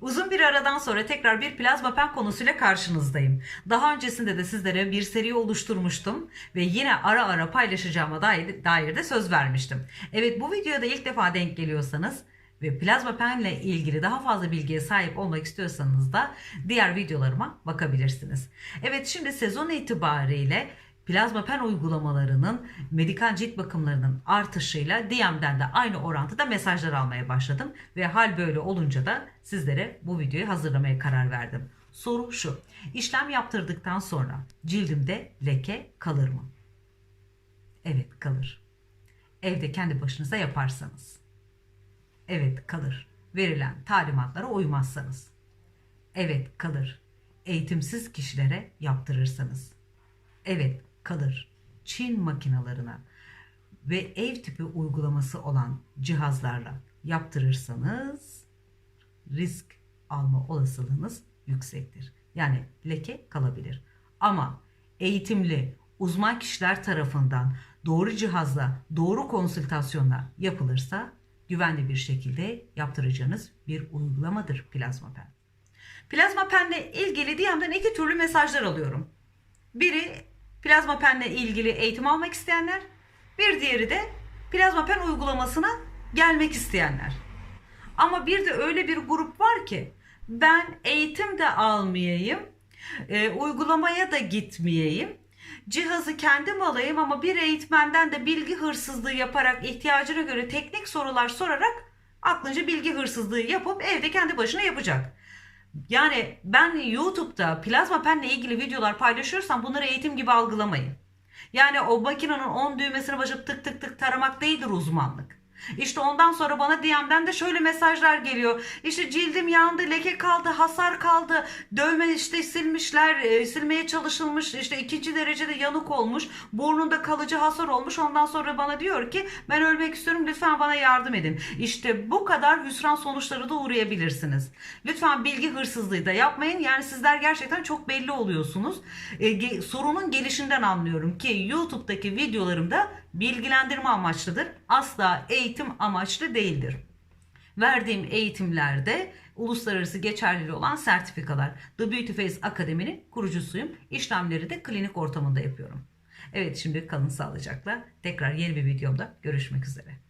Uzun bir aradan sonra tekrar bir plazma pen konusuyla karşınızdayım. Daha öncesinde de sizlere bir seri oluşturmuştum ve yine ara ara paylaşacağıma dair, dair de söz vermiştim. Evet bu videoda ilk defa denk geliyorsanız ve plazma penle ilgili daha fazla bilgiye sahip olmak istiyorsanız da diğer videolarıma bakabilirsiniz. Evet şimdi sezon itibariyle plazma pen uygulamalarının medikal cilt bakımlarının artışıyla DM'den de aynı orantıda mesajlar almaya başladım ve hal böyle olunca da sizlere bu videoyu hazırlamaya karar verdim. Soru şu. İşlem yaptırdıktan sonra cildimde leke kalır mı? Evet kalır. Evde kendi başınıza yaparsanız. Evet kalır. Verilen talimatlara uymazsanız. Evet kalır. Eğitimsiz kişilere yaptırırsanız. Evet kalır. Çin makinalarına ve ev tipi uygulaması olan cihazlarla yaptırırsanız risk alma olasılığınız yüksektir. Yani leke kalabilir. Ama eğitimli uzman kişiler tarafından doğru cihazla, doğru konsültasyonla yapılırsa güvenli bir şekilde yaptıracağınız bir uygulamadır plazma pen. Plazma penle ilgili DM'den iki türlü mesajlar alıyorum. Biri plazma penle ilgili eğitim almak isteyenler, bir diğeri de plazma pen uygulamasına gelmek isteyenler. Ama bir de öyle bir grup var ki ben eğitim de almayayım, e, uygulamaya da gitmeyeyim. Cihazı kendim alayım ama bir eğitmenden de bilgi hırsızlığı yaparak ihtiyacına göre teknik sorular sorarak aklınca bilgi hırsızlığı yapıp evde kendi başına yapacak. Yani ben YouTube'da plazma penle ilgili videolar paylaşıyorsam bunları eğitim gibi algılamayın. Yani o makinenin 10 düğmesine basıp tık tık tık taramak değildir uzmanlık. İşte ondan sonra bana DM'den de şöyle mesajlar geliyor. İşte cildim yandı, leke kaldı, hasar kaldı, dövme işte silmişler, e, silmeye çalışılmış, işte ikinci derecede yanık olmuş, burnunda kalıcı hasar olmuş. Ondan sonra bana diyor ki ben ölmek istiyorum lütfen bana yardım edin. İşte bu kadar hüsran sonuçları da uğrayabilirsiniz. Lütfen bilgi hırsızlığı da yapmayın. Yani sizler gerçekten çok belli oluyorsunuz. E, ge- sorunun gelişinden anlıyorum ki YouTube'daki videolarımda bilgilendirme amaçlıdır. Asla eğitim amaçlı değildir. Verdiğim eğitimlerde uluslararası geçerliliği olan sertifikalar. The Beauty Face Akademi'nin kurucusuyum. İşlemleri de klinik ortamında yapıyorum. Evet şimdi kalın sağlıcakla. Tekrar yeni bir videomda görüşmek üzere.